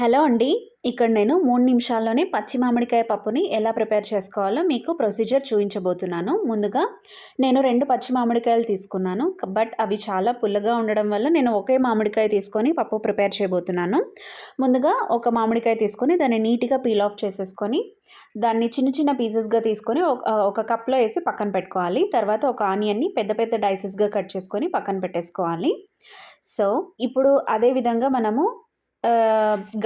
Hello అండి. ఇక్కడ నేను మూడు నిమిషాల్లోనే పచ్చి మామిడికాయ పప్పుని ఎలా ప్రిపేర్ చేసుకోవాలో మీకు ప్రొసీజర్ చూపించబోతున్నాను ముందుగా నేను రెండు పచ్చి మామిడికాయలు తీసుకున్నాను. బట్ అవి చాలా పుల్లగా ఉండడం వల్ల నేను ఒకే మామిడికాయ తీసుకొని పప్పు ప్రిపేర్ చేయబోతున్నాను. ముందుగా ఒక మామిడికాయ తీసుకొని దాన్ని నీట్గా పీల్ ఆఫ్ చేసేసుకొని దాన్ని చిన్న చిన్న పీసెస్గా తీసుకొని ఒక కప్లో వేసి పక్కన పెట్టుకోవాలి. తర్వాత ఒక ఆనియన్ని పెద్ద పెద్ద డైసెస్గా కట్ చేసుకొని పక్కన పెట్టేసుకోవాలి. సో ఇప్పుడు అదే విధంగా మనము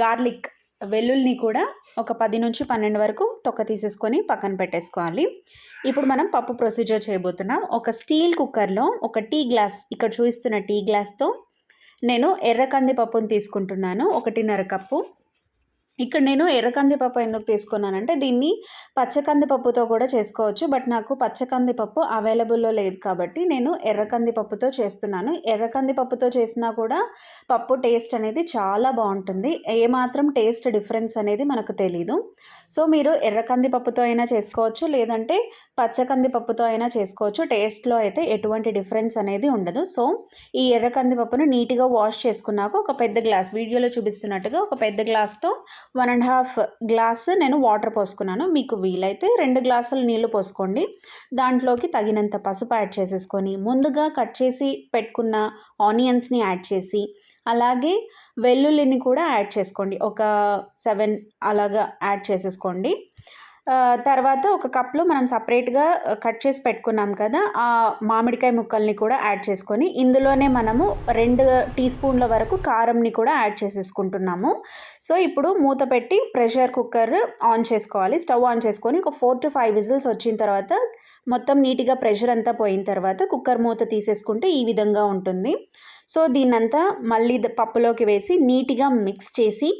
గార్లిక్ వెల్లుల్ని కూడా ఒక పది నుంచి పన్నెండు వరకు తొక్క తీసేసుకొని పక్కన పెట్టేసుకోవాలి. ఇప్పుడు మనం పప్పు ప్రొసీజర్ చేయబోతున్నాం. ఒక స్టీల్ కుక్కర్లో ఒక టీ గ్లాస్ ఇక్కడ చూపిస్తున్న టీ గ్లాస్తో నేను ఎర్ర కంది పప్పును తీసుకుంటున్నాను. ఒకటిన్నర కప్పు. ఇక్కడ నేను ఎర్ర కందిపప్పు ఎందుకు తీసుకున్నానంటే దీన్ని పచ్చకందిపప్పుతో కూడా చేసుకోవచ్చు బట్ నాకు పచ్చకందిపప్పు అవైలబుల్లో లేదు కాబట్టి నేను ఎర్ర కందిపప్పుతో చేస్తున్నాను. ఎర్ర కందిపప్పుతో చేసినా కూడా పప్పు టేస్ట్ అనేది చాలా బాగుంటుంది. ఏమాత్రం టేస్ట్ డిఫరెన్స్ అనేది మనకు తెలీదు. సో మీరు ఎర్ర కందిపప్పుతో అయినా చేసుకోవచ్చు లేదంటే పచ్చకందిపప్పుతో అయినా చేసుకోవచ్చు. టేస్ట్లో అయితే ఎటువంటి డిఫరెన్స్ అనేది ఉండదు. సో ఈ ఎర్ర కందిపప్పును నీట్గా వాష్ చేసుకున్నాక ఒక పెద్ద గ్లాస్ వీడియోలో చూపిస్తున్నట్టుగా ఒక పెద్ద గ్లాస్తో వన్ అండ్ హాఫ్ గ్లాస్ నేను వాటర్ పోసుకున్నాను. మీకు వీలైతే రెండు గ్లాసులు నీళ్ళు పోసుకోండి. దాంట్లోకి తగినంత పసుపు యాడ్ చేసేసుకొని ముందుగా కట్ చేసి పెట్టుకున్న ఆనియన్స్ని యాడ్ చేసి అలాగే వెల్లుల్లిని కూడా యాడ్ చేసుకోండి. ఒక సెవెన్ అలాగా యాడ్ చేసేసుకోండి. తర్వాత ఒక కప్లో మనం సపరేట్గా కట్ చేసి పెట్టుకున్నాం కదా ఆ మామిడికాయ ముక్కల్ని కూడా యాడ్ చేసుకొని ఇందులోనే మనము రెండు టీ స్పూన్ల వరకు కారంని కూడా యాడ్ చేసేసుకుంటున్నాము. సో ఇప్పుడు మూత పెట్టి ప్రెషర్ కుక్కర్ ఆన్ చేసుకోవాలి. స్టవ్ ఆన్ చేసుకొని ఒక ఫోర్ టు ఫైవ్ విజిల్స్ వచ్చిన తర్వాత మొత్తం నీట్గా ప్రెషర్ అంతా పోయిన తర్వాత కుక్కర్ మూత తీసేసుకుంటే ఈ విధంగా ఉంటుంది. సో దీన్నంతా మళ్ళీ పప్పులోకి వేసి నీట్గా మిక్స్ చేసి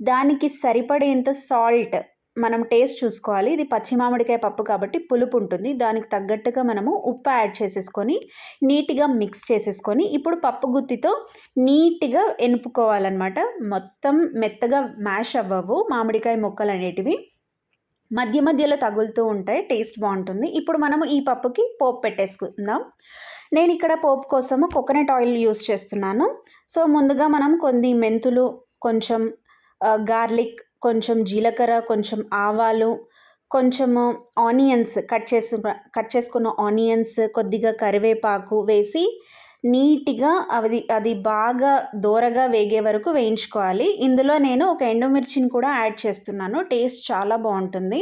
దానికి సరిపడేంత సాల్ట్ మనం టేస్ట్ చూసుకోవాలి. ఇది పచ్చి మామిడికాయ పప్పు కాబట్టి పులుపు ఉంటుంది దానికి తగ్గట్టుగా మనము ఉప్పు యాడ్ చేసేసుకొని నీట్గా మిక్స్ చేసేసుకొని ఇప్పుడు పప్పు గుత్తితో నీట్గా ఎనుపుకోవాలన్నమాట. మొత్తం మెత్తగా మ్యాష్ అవ్వవు మామిడికాయ ముక్కలు అనేటివి. మధ్య మధ్యలో తగులుతూ ఉంటాయి. టేస్ట్ బాగుంటుంది. ఇప్పుడు మనము ఈ పప్పుకి పోపు పెట్టేసుకుందాం. నేను ఇక్కడ పోపు కోసము కోకోనట్ ఆయిల్ యూస్ చేస్తున్నాను. సో ముందుగా మనం కొన్ని మెంతులు కొంచెం గార్లిక్ కొంచెం జీలకర్ర కొంచెం ఆవాలు కొంచెము ఆనియన్స్ కట్ చేసు కట్ చేసుకున్న ఆనియన్స్ కొద్దిగా కరివేపాకు వేసి నీట్గా అది అది బాగా దూరగా వేగే వరకు వేయించుకోవాలి. ఇందులో నేను ఒక ఎండుమిర్చిని కూడా యాడ్ చేస్తున్నాను. టేస్ట్ చాలా బాగుంటుంది.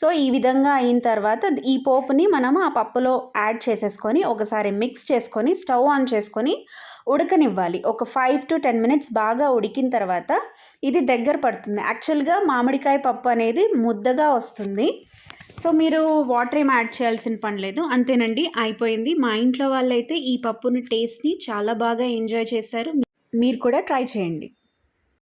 సో ఈ విధంగా అయిన తర్వాత ఈ పోపుని మనం ఆ పప్పులో యాడ్ చేసేసుకొని ఒకసారి మిక్స్ చేసుకొని స్టవ్ ఆన్ చేసుకొని ఉడకనివ్వాలి. ఒక ఫైవ్ టు టెన్ మినిట్స్ బాగా ఉడికిన తర్వాత ఇది దగ్గర పడుతుంది. యాక్చువల్గా మామిడికాయ పప్పు అనేది ముద్దగా వస్తుంది. సో మీరు వాటర్ ఏం యాడ్ చేయాల్సిన పని లేదు. అంతేనండి అయిపోయింది. మా ఇంట్లో వాళ్ళైతే ఈ పప్పుని టేస్ట్ని చాలా బాగా ఎంజాయ్ చేశారు. మీరు కూడా ట్రై చేయండి.